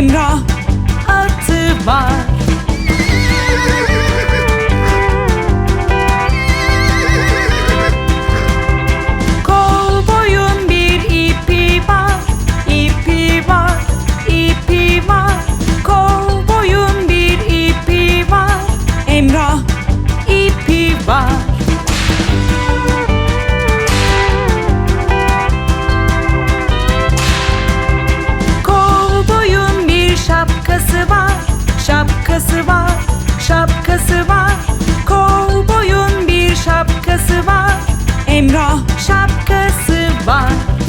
Emrah şapkası var. Emrah şapkası var.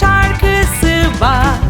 şarkısı var.